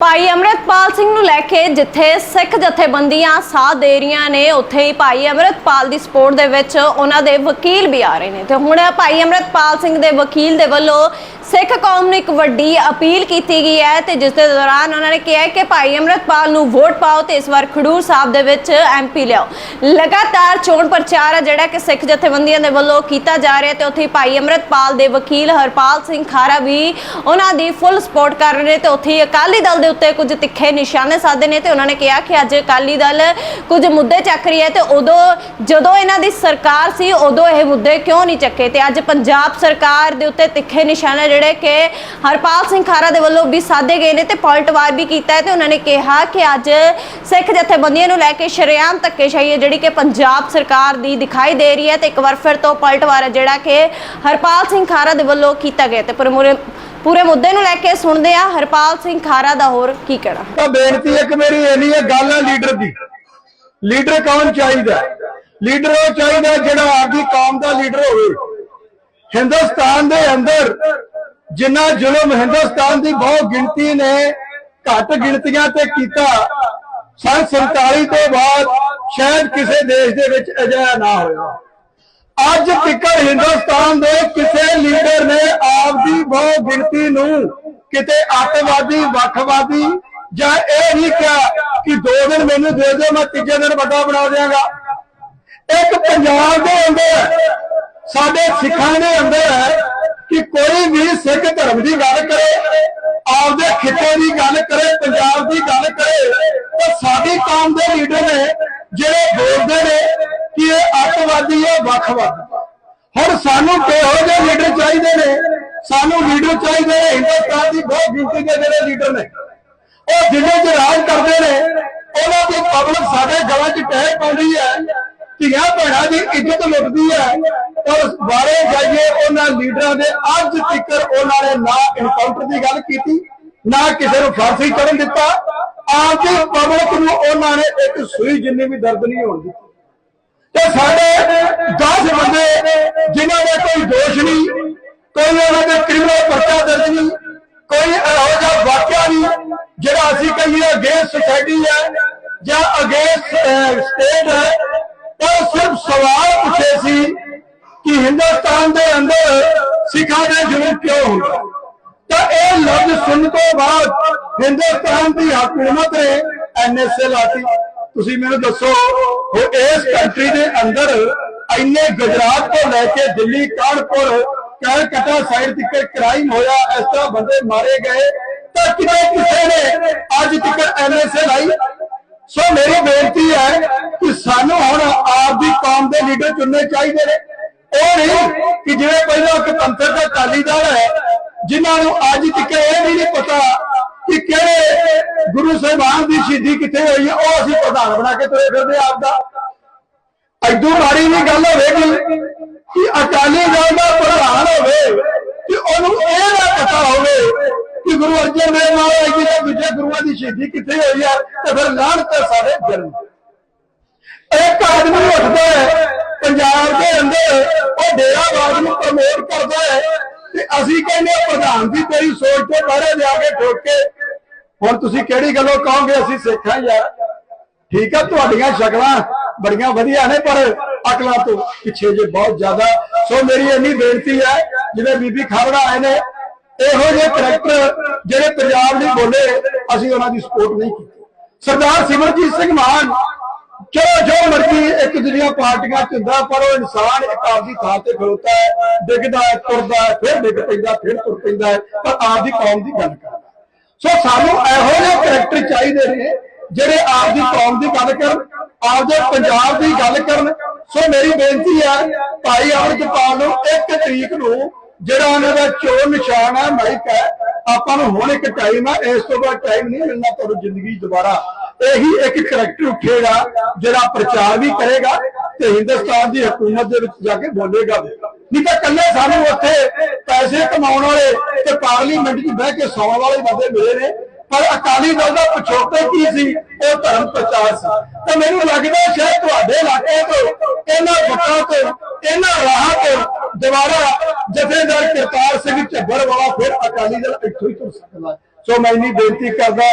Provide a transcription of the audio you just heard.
ਭਾਈ ਅਮਰਤਪਾਲ ਸਿੰਘ ਨੂੰ ਲੈ ਕੇ ਜਿੱਥੇ ਸਿੱਖ ਜਥੇਬੰਦੀਆਂ ਸਾਥ ਦੇ ਰਹੀਆਂ ਨੇ, ਉੱਥੇ ਹੀ ਭਾਈ ਅਮਰਤਪਾਲ ਦੀ ਸਪੋਰਟ ਦੇ ਵਿੱਚ ਉਹਨਾਂ ਦੇ ਵਕੀਲ ਵੀ ਆ ਰਹੇ ਨੇ। ਤੇ ਹੁਣ ਭਾਈ ਅਮਰਤਪਾਲ ਸਿੰਘ ਦੇ ਵਕੀਲ ਦੇ ਵੱਲੋਂ ਸਿੱਖ ਕੌਮ ਨੂੰ ਇੱਕ ਵੱਡੀ ਅਪੀਲ ਕੀਤੀ ਗਈ ਹੈ ਤੇ ਜਿਸ ਦੇ ਦੌਰਾਨ ਉਹਨਾਂ ਨੇ ਕਿਹਾ ਕਿ ਭਾਈ ਅਮਰਤਪਾਲ ਨੂੰ ਵੋਟ ਪਾਓ ਤੇ ਇਸ ਵਾਰ ਖਡੂਰ ਸਾਹਿਬ ਦੇ ਵਿੱਚ ਐਮਪੀ ਲਿਆਓ। ਲਗਾਤਾਰ ਚੋਣ ਪ੍ਰਚਾਰ ਹੈ ਜਿਹੜਾ ਕਿ ਸਿੱਖ ਜਥੇਬੰਦੀਆਂ ਦੇ ਵੱਲੋਂ ਕੀਤਾ ਜਾ ਰਿਹਾ ਤੇ ਉੱਥੇ ਭਾਈ ਅਮਰਤਪਾਲ ਦੇ ਵਕੀਲ ਹਰਪਾਲ ਸਿੰਘ ਖਾਰਾ ਵੀ ਉਹਨਾਂ ਦੀ ਫੁੱਲ ਸਪੋਰਟ ਕਰ ਰਹੇ ਨੇ ਤੇ ਉੱਥੇ ਹੀ ਅਕਾਲੀ ਦਲ ਦੇ ਉੱਤੇ ਕੁਝ ਤਿੱਖੇ ਨਿਸ਼ਾਨੇ ਸਾਧੇ ਨੇ ਤੇ ਉਹਨਾਂ ਨੇ ਕਿਹਾ ਕਿ ਅੱਜ ਅਕਾਲੀ ਦਲ ਕੁਝ ਮੁੱਦੇ ਚੱਕ ਰਹੀ ਹੈ ਤੇ ਉਦੋਂ ਜਦੋਂ ਇਹਨਾਂ ਦੀ ਸਰਕਾਰ ਸੀ ਉਦੋਂ ਇਹ ਮੁੱਦੇ ਕਿਉਂ ਨਹੀਂ ਚੱਕੇ ਤੇ ਅੱਜ ਪੰਜਾਬ ਸਰਕਾਰ ਦੇ ਉੱਤੇ ਤਿੱਖੇ ਨਿਸ਼ਾਨੇ ਜਿਹੜੇ ਕਿ ਹਰਪਾਲ ਸਿੰਘ ਖਾਰਾ ਦੇ ਵੱਲੋਂ ਵੀ ਸਾਧੇ ਗਏ ਨੇ ਤੇ ਪਲਟਵਾਰ ਵੀ ਕੀਤਾ ਹੈ ਤੇ ਉਹਨਾਂ ਨੇ ਕਿਹਾ ਕਿ ਅੱਜ ਸਿੱਖ ਜਥੇਬੰਦੀਆਂ ਨੂੰ ਲੈ ਕੇ ਸ਼ਰੇਆਮ ਧੱਕੇਸ਼ਾਹੀ ਹੈ, ਜਿਹੜੀ ਕਿ ਪੰਜਾਬ ਸਰਕਾਰ ਦੀ ਦਿਖਾਈ ਦੇ ਰਹੀ ਹੈ ਤੇ ਇੱਕ ਵਾਰ ਫਿਰ ਤੋਂ ਪਲਟਵਾਰ ਹੈ ਜਿਹੜਾ ਕਿ ਹਰਪਾਲ ਸਿੰਘ ਖਾਰਾ ਦੇ ਵੱਲੋਂ ਕੀਤਾ ਗਿਆ ਤੇ ਪਰ ਪੂਰੇ ਮੁੱਦੇ ਨੂੰ ਲੈ ਕੇ ਸੁਣਦੇ ਆ ਹਰਪਾਲ ਸਿੰਘ ਖਾਰਾ ਦਾ ਹੋਰ ਕੀ ਕਹਿਣਾ। ਤਾਂ ਬੇਨਤੀ ਇੱਕ ਮੇਰੀ ਇੰਨੀ ਹੈ, ਗੱਲ ਹੈ ਲੀਡਰ ਦੀ। ਲੀਡਰ ਕੌਣ ਚਾਹੀਦਾ ਲੀਡਰ ਉਹ ਚਾਹੀਦਾ ਜਿਹੜਾ ਆਪਦੀ ਕੌਮ ਦਾ ਲੀਡਰ ਹੋਵੇ। ਹਿੰਦੁਸਤਾਨ ਦੇ ਅੰਦਰ ਜਿੰਨਾ ਜ਼ੁਲਮ ਹਿੰਦੁਸਤਾਨ ਦੀ ਬਹੁ ਗਿਣਤੀ ਨੇ, ਘੱਟ ਗਿਣਤੀਆਂ ਤੇ ਕੀਤਾ। ਸੰਨ 47 ਤੋਂ ਬਾਅਦ ਸ਼ਾਇਦ ਕਿਸੇ ਦੇਸ਼ ਦੇ ਵਿੱਚ ਅਜਿਹਾ ਨਾ ਹੋਇਆ। ਅੱਜ ਤਿੱਕਰ ਹਿੰਦੁਸਤਾਨ ਦੇ ਕਿਸੇ ਲੀਡਰ ਨੇ ਆਪਦੀ ਬਹੁ ਗਿਣਤੀ ਨੂੰ ਕਿਤੇ ਅੱਤਵਾਦੀ, ਵੱਖਵਾਦੀ ਜਾਂ ਇਹ ਨਹੀਂ ਕਿਹਾ ਕਿ ਦੋ ਦਿਨ ਮੈਨੂੰ ਦੇ ਦਿਓ, ਮੈਂ ਤੀਜੇ ਦਿਨ ਵੱਡਾ ਬਣਾ ਦਿਆਂਗਾ। ਇੱਕ ਪੰਜਾਬ ਦੇ ਅੰਦਰ, ਸਾਡੇ ਸਿੱਖਾਂ ਦੇ ਅੰਦਰ ਹੈ ਕਿ ਕੋਈ ਵੀ ਸਿੱਖ ਧਰਮ ਦੀ ਗੱਲ ਕਰੇ, ਆਪਦੇ ਖਿੱਤੇ ਦੀ ਗੱਲ ਕਰੇ, ਪੰਜਾਬ ਦੀ ਗੱਲ ਕਰੇ ਤਾਂ ਸਾਡੀ ਕੌਮ ਦੇ ਲੀਡਰ ਨੇ, ਜਿਹੜੇ ਬੋਲਦੇ ਨੇ ਕਿ ਇਹ ਅੱਤਵਾਦੀ ਹੈ, ਵੱਖਵਾਦੀ। ਹੁਣ ਸਾਨੂੰ ਕਿਹੋ ਜਿਹੇ ਲੀਡਰ ਚਾਹੀਦੇ ਨੇ? ਸਾਨੂੰ ਲੀਡਰ ਚਾਹੀਦੇ ਨੇ ਹਿੰਦੁਸਤਾਨ ਦੀ ਬਹੁਤ ਗਿਣਤੀ ਦੇ ਜਿਹੜੇ ਲੀਡਰ ਨੇ। ਉਹ ਜਿਹੜੇ ਚ ਰਾਜ ਕਰਦੇ ਨੇ, ਉਹਨਾਂ ਦੀ ਪਬਲਿਕ ਸਾਡੇ ਗਲਾਂ 'ਚ ਟਹਿ ਪਾਉਂਦੀ ਹੈ ਧੀਆਂ ਭੈਣਾਂ ਦੀ ਇੱਜ਼ਤ ਲੁੱਟਦੀ ਹੈ। ਔਰ ਬਾਰੇ ਜਾਈਏ ਉਹਨਾਂ ਲੀਡਰਾਂ ਦੇ ਅੱਜ ਤੱਕ ਉਹਨਾਂ ਨੇ ਨਾ ਇਨਕਾਊਂਟਰ ਦੀ ਗੱਲ ਕੀਤੀ, ਨਾ ਕਿਸੇ ਨੂੰ ਫਾਂਸੀ ਚੜਨ ਦਿੱਤਾ। ਆਪਦੀ ਪਬਲਿਕ ਨੂੰ ਉਹਨਾਂ ਨੇ ਇੱਕ ਸੂਈ ਜਿੰਨੀ ਵੀ ਦਰਦ ਨਹੀਂ ਹੋਣ ਦਿੱਤੀ। ਤੇ ਸਾਡੇ 10 ਬੰਦੇ ਜਿਨ੍ਹਾਂ ਦੇ ਕੋਈ ਦੋਸ਼ ਨਹੀਂ, ਕੋਈ ਉਹਨਾਂ ਦੇ ਕ੍ਰਿਮੀਨਲ ਪਰਚਾ ਦਰਜ ਨਹੀਂ, ਕੋਈ ਇਹੋ ਜਿਹਾ ਵਾਕਿਆ ਨਹੀਂ, ਜਿਹੜਾ ਅਸੀਂ ਕਹੀਏ ਅਗੇਂਸਟ ਸੋਸਾਇਟੀ ਹੈ ਜਾਂ ਅਗੇਂਸਟ ਸਟੇਟ ਹੈ ਉਹ ਸਿਰਫ ਸਵਾਲ ਪੁੱਛੇ ਸੀ ਕਿ ਹਿੰਦੁਸਤਾਨ ਦੇ ਅੰਦਰ ਸਿੱਖਾਂ ਦਾ ਜ਼ੁਲਮ ਕਿਉਂ ਹੁੰਦਾ? ਤਾਂ ਇਹ ਲਫ਼ਜ਼ ਸੁਣਨ ਤੋਂ ਬਾਅਦ ਹਿੰਦੁਸਤਾਨ ਦੀ ਹਕੂਮਤ ਨੇ ਐਨਐਸਏ ਲਾਤੀ। ਤੁਸੀਂ ਮੈਨੂੰ ਦੱਸੋ, ਉਹ ਇਸ ਕੰਟਰੀ ਦੇ ਅੰਦਰ ਇੰਨੇ ਗੁਜਰਾਤ ਤੋਂ ਲੈ ਕੇ ਦਿੱਲੀ, ਕਾਨਪੁਰ, ਕਲਕੱਤਾ ਸਾਈਡ ਤੱਕ ਕ੍ਰਾਈਮ ਹੋਇਆ, ਇਸ ਤਰ੍ਹਾਂ ਬੰਦੇ ਮਾਰੇ ਗਏ। ਤਾਂ ਕਿਤੇ ਕਿਸੇ ਨੇ ਅੱਜ ਤੱਕ ਐਨਐਸਏ ਲਾਈ? ਸੋ ਮੇਰੀ ਬੇਨਤੀ ਹੈ ਕਿ ਸਾਨੂੰ ਹੁਣ ਆਪ ਦੀ ਕੌਮ ਦੇ ਲੀਡਰ ਚੁਣਨੇ ਚਾਹੀਦੇ ਨੇ। ਉਹ ਨਹੀਂ ਕਿ ਜਿਵੇਂ ਪਹਿਲਾਂ ਇੱਕ ਪੰਥਕ ਦਾ ਅਕਾਲੀ ਦਲ ਹੈ, ਜਿਨ੍ਹਾਂ ਨੂੰ ਅੱਜ ਤੱਕ ਇਹ ਵੀ ਨਹੀਂ ਪਤਾ ਕਿ ਕਿਹੜੇ ਗੁਰੂ ਸਾਹਿਬਾਨ ਦੀ ਸ਼ਹੀਦੀ ਕਿੱਥੇ ਹੋਈ ਹੈ, ਉਹ ਅਸੀਂ ਪ੍ਰਧਾਨ ਬਣਾ ਕੇ ਤੁਰੇ ਫਿਰਦੇ ਆਪ ਦਾ ਐਦੂ ਮਾੜੀ ਨਹੀਂ ਗੱਲ ਹੋਵੇਗੀ ਕਿ ਅਕਾਲੀ ਦਲ ਦਾ ਪ੍ਰਧਾਨ ਹੋਵੇ, ਕਿ ਉਹਨੂੰ ਇਹ ਨਾ ਪਤਾ ਹੋਵੇ ਕਿ ਗੁਰੂ ਅਰਜਨ ਦੇਵ ਮਹਾਰਾਜ ਜੀ ਦੇ ਦੂਜੇ ਗੁਰੂਆਂ ਦੀ ਸ਼ਹੀਦੀ ਕਿੱਥੇ ਹੋਈ ਹੈ, ਤੇ ਫਿਰ ਲਾਹਣ ਤੇ ਸਾਰੇ ਜਨਮ। ਇੱਕ ਆਦਮੀ ਉੱਠਦਾ ਹੈ ਪੰਜਾਬ ਦੇ ਅੰਦਰ ਉਹ ਡੇਰਾਵਾਦ ਨੂੰ ਪ੍ਰਮੋਟ ਕਰਦਾ ਹੈ ਤੇ ਅਸੀਂ ਕਹਿੰਦੇ ਪ੍ਰਧਾਨ ਦੀ ਤੇਰੀ ਸੋਚ ਤੋਂ ਬਾਹਰ ਜਾ ਕੇ ਠੋਕ ਹੁਣ ਤੁਸੀਂ ਕਿਹੜੀ ਗੱਲੋਂ ਕਹੋਗੇ, ਅਸੀਂ ਸਿੱਖ ਯਾਰ ਠੀਕ ਆ, ਤੁਹਾਡੀਆਂ ਸ਼ਕਲਾਂ ਬੜੀਆਂ ਵਧੀਆ ਨੇ, ਪਰ ਅਕਲਾਂ ਤੋਂ ਪਿੱਛੇ ਜੇ ਬਹੁਤ ਜ਼ਿਆਦਾ। ਸੋ ਮੇਰੀ ਇੰਨੀ ਬੇਨਤੀ ਹੈ, ਜਿਵੇਂ ਬੀਬੀ ਖਾਲੜਾ ਆਏ ਨੇ, ਇਹੋ ਜਿਹੇ ਕਰੈਕਟਰ ਜਿਹੜੇ ਪੰਜਾਬ ਲਈ ਬੋਲੇ, ਅਸੀਂ ਉਹਨਾਂ ਦੀ ਸਪੋਰਟ ਨਹੀਂ ਕੀਤੀ। ਸਰਦਾਰ ਸਿਮਰਜੀਤ ਸਿੰਘ ਮਾਨ ਇੱਕ ਦੂਜੀਆਂ ਪਾਰਟੀਆਂ ਚ ਹੁੰਦਾ ਪਰ ਉਹ ਇਨਸਾਨ ਇੱਕ ਆਪਦੀ ਥਾਂ ਤੇ ਖਲੋਤਾ ਹੈ, ਡਿੱਗਦਾ ਹੈ, ਤੁਰਦਾ ਹੈ, ਫਿਰ ਡਿੱਗ ਪੈਂਦਾ, ਫਿਰ ਤੁਰ ਪੈਂਦਾ ਹੈ, ਪਰ ਆਪਦੀ ਕੌਮ ਦੀ ਗੱਲ ਕਰਦਾ ਸੋ ਸਾਨੂੰ ਇਹੋ ਜਿਹੇ ਕਰੈਕਟਰ ਚਾਹੀਦੇ ਨੇ ਜਿਹੜੇ ਆਪਦੀ ਕੌਮ ਦੀ ਗੱਲ ਕਰਨ, ਆਪਦੇ ਪੰਜਾਬ ਦੀ ਗੱਲ ਕਰਨ ਸੋ ਮੇਰੀ ਬੇਨਤੀ ਹੈ ਭਾਈ ਅਮਰਜਪਾਲ ਨੂੰ ਇੱਕ ਤਰੀਕ ਨੂੰ ਜਿਹੜਾ ਉਹਨਾਂ ਦਾ ਚੋਣ ਨਿਸ਼ਾਨ ਹੈ ਮਾਈਕ ਹੈ ਆਪਾਂ ਨੂੰ ਹੁਣ ਇੱਕ ਟਾਈਮ ਹੈ ਇਸ ਤੋਂ ਬਾਅਦ ਟਾਈਮ ਨਹੀਂ ਮਿਲਣਾ ਤੁਹਾਨੂੰ ਜ਼ਿੰਦਗੀ ਦੁਬਾਰਾ। ਇਹੀ ਇੱਕ ਕਰੈਕਟਰ ਉੱਠੇਗਾ ਜਿਹੜਾ ਪ੍ਰਚਾਰ ਵੀ ਕਰੇਗਾ ਤੇ ਹਿੰਦੁਸਤਾਨ ਦੀ ਹਕੂਮਤ ਦੇ ਵਿੱਚ ਜਾ ਕੇ ਬੋਲੇਗਾ ਨਹੀਂ ਤਾਂ ਕੱਲੇ ਸਾਨੂੰ ਉੱਥੇ ਪੈਸੇ ਕਮਾਉਣ ਵਾਲੇ ਤੇ ਪਾਰਲੀਮੈਂਟ 'ਚ ਬਹਿ ਕੇ ਸੌਣ ਵਾਲੇ ਬੰਦੇ ਮਿਲੇ ਨੇ ਪਰ ਅਕਾਲੀ ਦਲ ਦਾ ਪਿਛੋਕੜ ਕੀ ਸੀ? ਉਹ ਧਰਮ ਪ੍ਰਚਾਰ ਸੀ। ਤਾਂ ਮੈਨੂੰ ਲੱਗਦਾ ਸ਼ਾਇਦ ਤੁਹਾਡੇ ਇਲਾਕੇ ਤੋਂ, ਇਹਨਾਂ ਵਟਾਂ ਤੋਂ, ਇਹਨਾਂ ਰਾਹਾਂ ਤੋਂ ਦੁਬਾਰਾ ਜਥੇਦਾਰ ਕਰਤਾਰ ਸਿੰਘ ਝੱਬਰ ਵਾਲਾ ਫਿਰ ਅਕਾਲੀ ਦਲ ਇੱਥੋਂ ਹੀ ਤੁਰ ਸਕਦਾ। ਸੋ ਮੈਂ ਇੰਨੀ ਬੇਨਤੀ ਕਰਦਾ